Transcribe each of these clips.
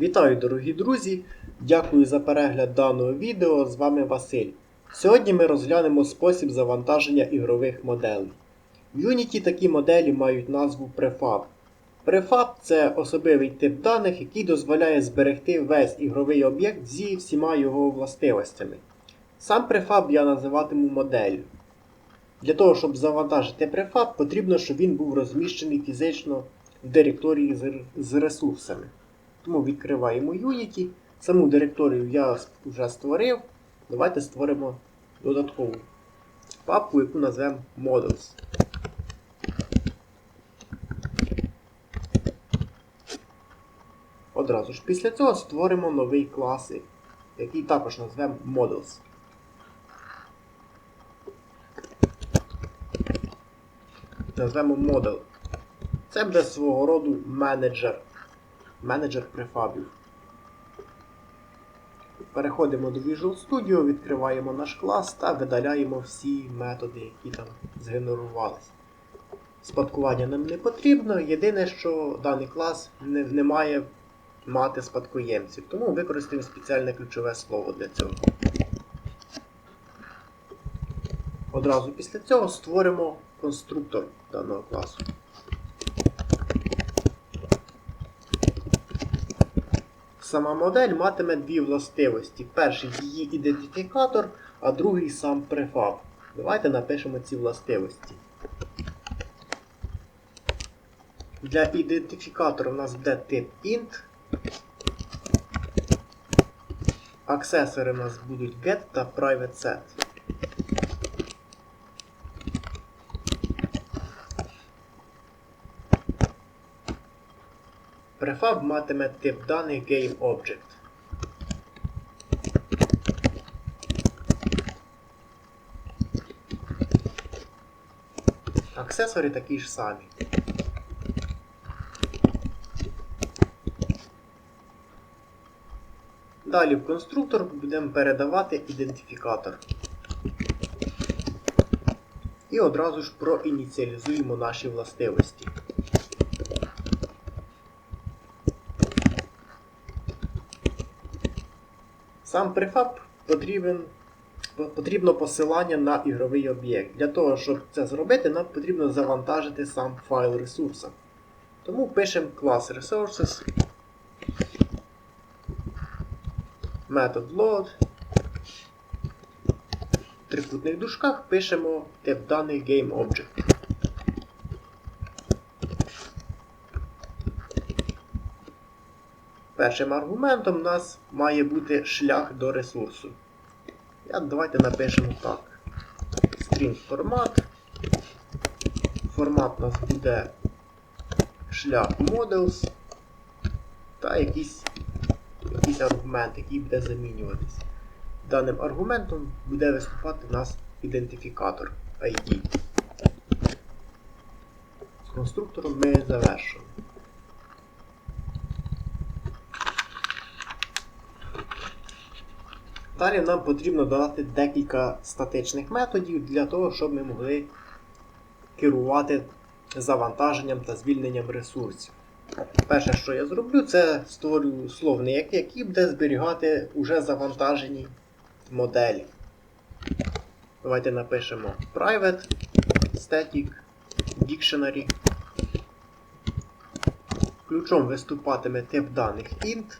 Вітаю, дорогі друзі! Дякую за перегляд даного відео. З вами Василь. Сьогодні ми розглянемо спосіб завантаження ігрових моделей. В Unity такі моделі мають назву Prefab. Prefab це особливий тип даних, який дозволяє зберегти весь ігровий об'єкт зі всіма його властивостями. Сам Prefab я називатиму моделлю. Для того, щоб завантажити Prefab, потрібно, щоб він був розміщений фізично в директорії з ресурсами. Тому відкриваємо Unity. Саму директорію я вже створив. Давайте створимо додаткову папку, яку назвемо Models. Одразу ж після цього створимо новий клас, який також назвемо Models. Назвемо Model. Це буде свого роду менеджер менеджер префабів. Переходимо до Visual Studio, відкриваємо наш клас та видаляємо всі методи, які там згенерувалися. Спадкування нам не потрібно. Єдине, що даний клас не, не має мати спадкоємців, тому використаємо спеціальне ключове слово для цього. Одразу після цього створимо конструктор даного класу. Сама модель матиме дві властивості. Перший її ідентифікатор, а другий сам префаб. Давайте напишемо ці властивості. Для ідентифікатора у нас буде тип int. Аксесори у нас будуть get та private set. Prefab матиме тип даних GameObject. Аксесори такі ж самі. Далі в конструктор будемо передавати ідентифікатор. І одразу ж проініціалізуємо наші властивості. Сам префаб потрібен, потрібно посилання на ігровий об'єкт. Для того, щоб це зробити, нам потрібно завантажити сам файл ресурса. Тому пишемо клас resources, метод load. В трикутних дужках пишемо тип даних GameObject. Першим аргументом у нас має бути шлях до ресурсу. Я, давайте напишемо так. String формат. Формат у нас буде шлях models та якийсь, якийсь аргумент, який буде замінюватись. Даним аргументом буде виступати у нас ідентифікатор ID. З конструктором ми завершуємо. Далі нам потрібно додати декілька статичних методів для того, щоб ми могли керувати завантаженням та звільненням ресурсів. Перше, що я зроблю, це створю словник, який буде зберігати уже завантажені моделі. Давайте напишемо private, static, dictionary. Ключом виступатиме тип даних int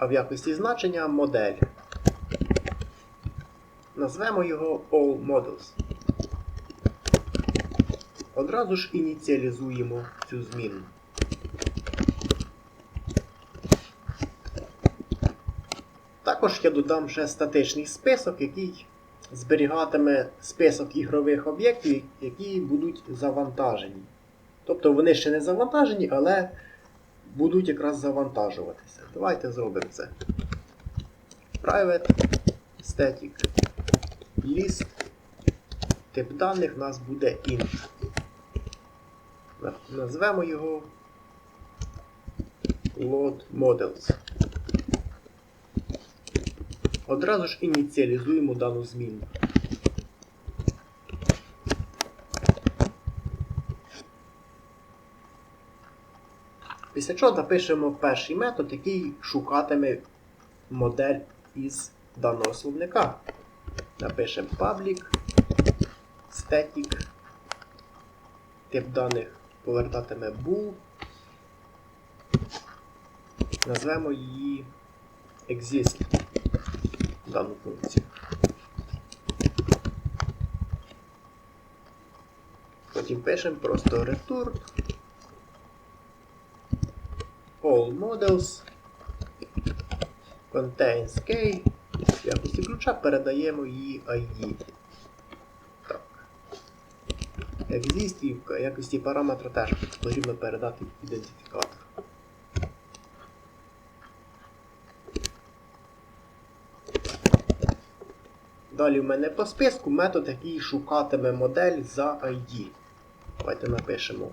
а в якості значення модель. Назвемо його All Models. Одразу ж ініціалізуємо цю зміну. Також я додам ще статичний список, який зберігатиме список ігрових об'єктів, які будуть завантажені. Тобто вони ще не завантажені, але будуть якраз завантажуватися. Давайте зробимо це. Private static list. Тип даних у нас буде int. Назвемо його load models. Одразу ж ініціалізуємо дану зміну. Чого напишемо перший метод, який шукатиме модель із даного словника. Напишемо public, static, тип даних повертатиме bool. Назвемо її exist дану функцію. Потім пишемо просто return all models contains key. В якості ключа передаємо її ID. Так. Exist і в якості параметра теж потрібно передати ідентифікатор. Далі в мене по списку метод, який шукатиме модель за ID. Давайте напишемо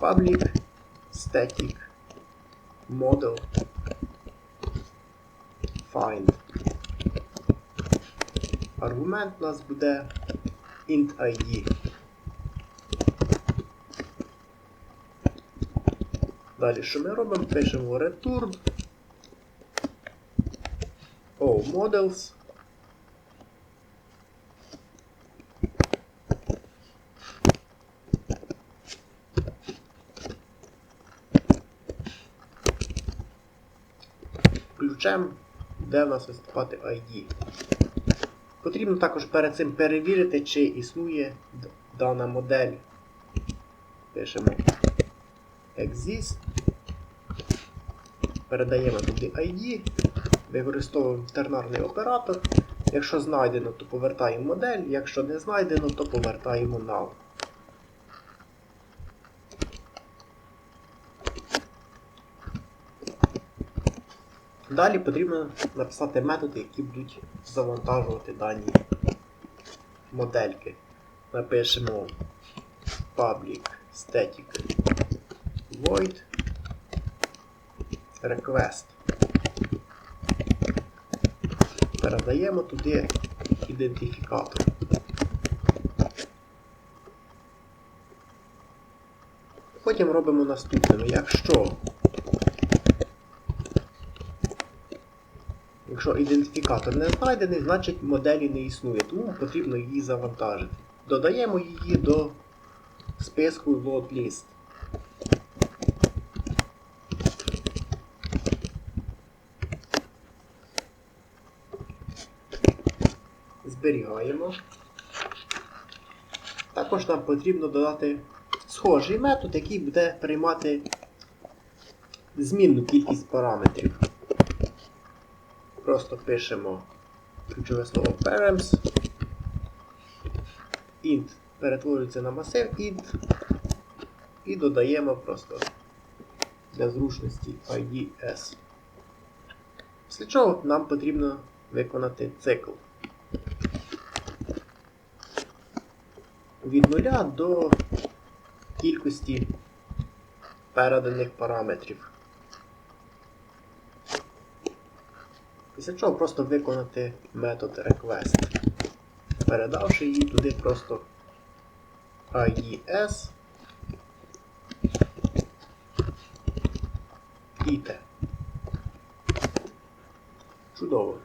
public static model find. Аргумент у нас буде int ID. Далі що ми робимо? Пишемо return Oh, models ключем, де в нас виступати ID. Потрібно також перед цим перевірити, чи існує дана модель. Пишемо exist. Передаємо туди ID, використовуємо тернарний оператор. Якщо знайдено, то повертаємо модель, якщо не знайдено, то повертаємо null. Далі потрібно написати методи, які будуть завантажувати дані модельки. Напишемо public static void request. Передаємо туди ідентифікатор. Потім робимо наступне. Якщо Якщо ідентифікатор не знайдений, значить моделі не існує, тому потрібно її завантажити. Додаємо її до списку load list. Зберігаємо. Також нам потрібно додати схожий метод, який буде приймати змінну кількість параметрів. Просто пишемо ключове слово params. int перетворюється на масив int і додаємо просто для зручності IDS. Після чого нам потрібно виконати цикл. Від нуля до кількості переданих параметрів. Після чого просто виконати метод request, передавши її туди просто IES і T. Чудово.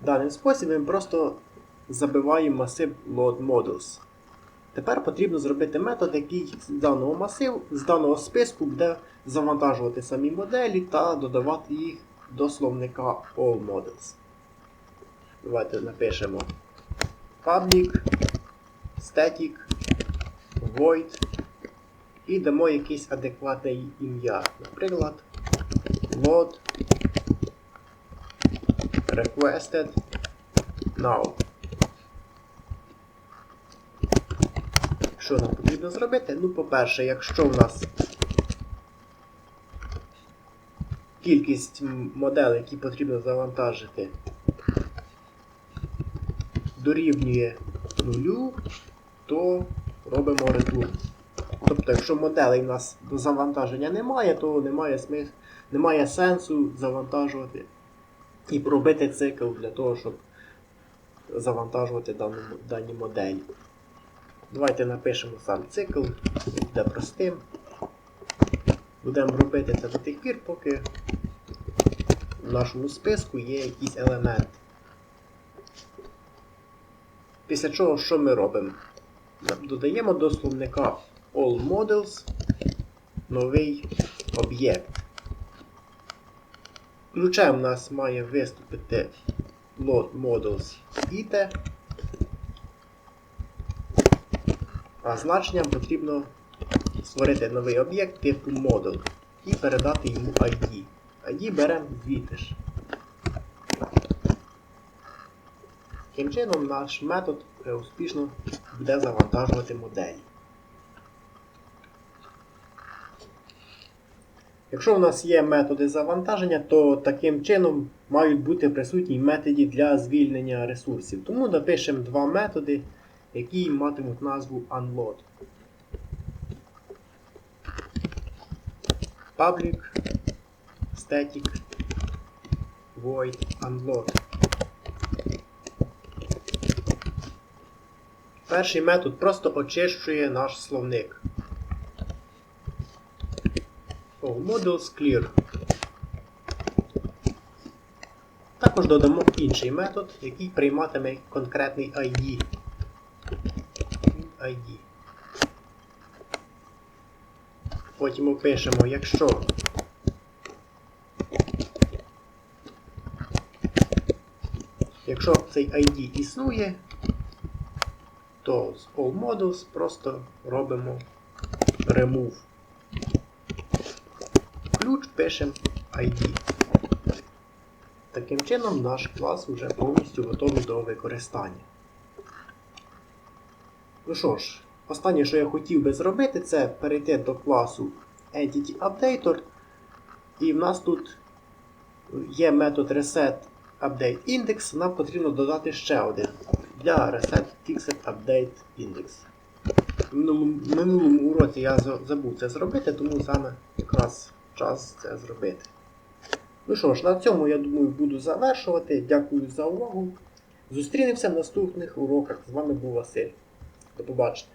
Даним способом просто забиваємо масив load models. Тепер потрібно зробити метод, який з даного масиву, з даного списку буде завантажувати самі моделі та додавати їх до словника All Models. Давайте напишемо public, static, void і дамо якесь адекватне ім'я. Наприклад, load requested now. Що нам потрібно зробити? Ну, по-перше, якщо в нас кількість моделей, які потрібно завантажити, дорівнює нулю, то робимо return. Тобто, якщо моделей в нас до завантаження немає, то немає, смис... немає сенсу завантажувати і робити цикл для того, щоб завантажувати дану, дані моделі. Давайте напишемо сам цикл, буде простим. Будемо робити це до тих пір, поки в нашому списку є якийсь елемент. Після чого що ми робимо? Додаємо до словника All Models новий об'єкт. Ключем у нас має виступити load models ite, а значенням потрібно створити новий об'єкт типу model і передати йому ID. ID беремо звідти ж. Таким чином наш метод успішно буде завантажувати моделі. Якщо у нас є методи завантаження, то таким чином мають бути присутні методи для звільнення ресурсів. Тому напишемо два методи, які матимуть назву unload. Public static void unload. Перший метод просто очищує наш словник. All models clear. Також додамо інший метод, який прийматиме конкретний ID. ID. Потім опишемо, якщо якщо цей ID існує, то з All Models просто робимо remove. Ключ пишемо ID. Таким чином наш клас вже повністю готовий до використання. Ну що ж, останнє, що я хотів би зробити, це перейти до класу Entity Updater. І в нас тут є метод Reset Update Index, нам потрібно додати ще один для Reset Fixed Update Index. В минулому, уроці я забув це зробити, тому саме якраз час це зробити. Ну що ж, на цьому я думаю буду завершувати. Дякую за увагу. Зустрінемося в наступних уроках. З вами був Василь. да побачите.